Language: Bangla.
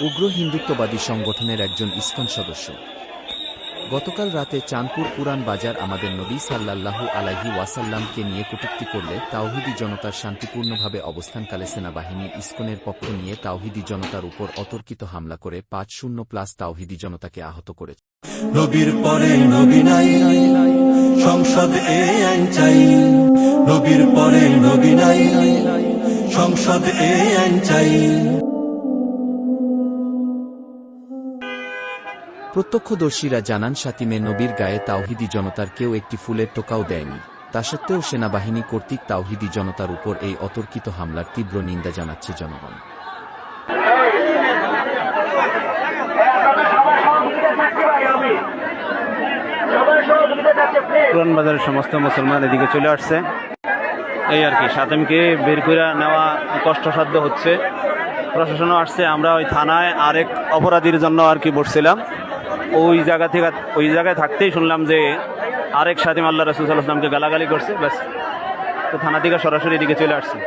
উগ্র হিন্দুত্ববাদী সংগঠনের একজন ইসকন সদস্য। গতকাল রাতে চাঁদপুর পুরান বাজার আমাদের নবী সাল্লাল্লাহু আলাইহি ওয়াসাল্লামকে নিয়ে কটূক্তি করলে তাওহিদি জনতার শান্তিপূর্ণভাবে অবস্থানকালে সেনাবাহিনী ইসকনের পক্ষ নিয়ে তাওহিদি জনতার উপর অতর্কিত হামলা করে পাঁচ শূন্য প্লাস তাওহিদি জনতাকে আহত করেছে। নবীর পরে নবী নাই, সংসদ আইন চাই। নবীর পরে নবী নাই, সংসদ আইন চাই। প্রত্যক্ষদর্শীরা জানান সাতিমে নবীর গায়ে তাওহিদি জনতার কেউ একটি ফুলের টোকাও দেয়নি। তা সত্ত্বেও সেনাবাহিনী কর্তৃক তাওহিদি জনতার উপর এই অতর্কিত হামলার তীব্র নিন্দা জানাচ্ছে জনগণ। বাজারের সমস্ত মুসলমান এদিকে চলে আসছে। এই আর কি সাতেমকে বের করে নেওয়া কষ্টসাধ্য হচ্ছে। প্রশাসনও আসছে, আমরা ওই থানায় আরেক অপরাধীর জন্য আর কি বসছিলাম। ওই জায়গা থেকে, ওই জায়গায় থাকতেই শুনলাম যে আরেক সাদিম আল্লাহ রসুল আসলামকে গালাগালি করছে, ব্যাস। তো থানা থেকে সরাসরি এদিকে চলে আসছে।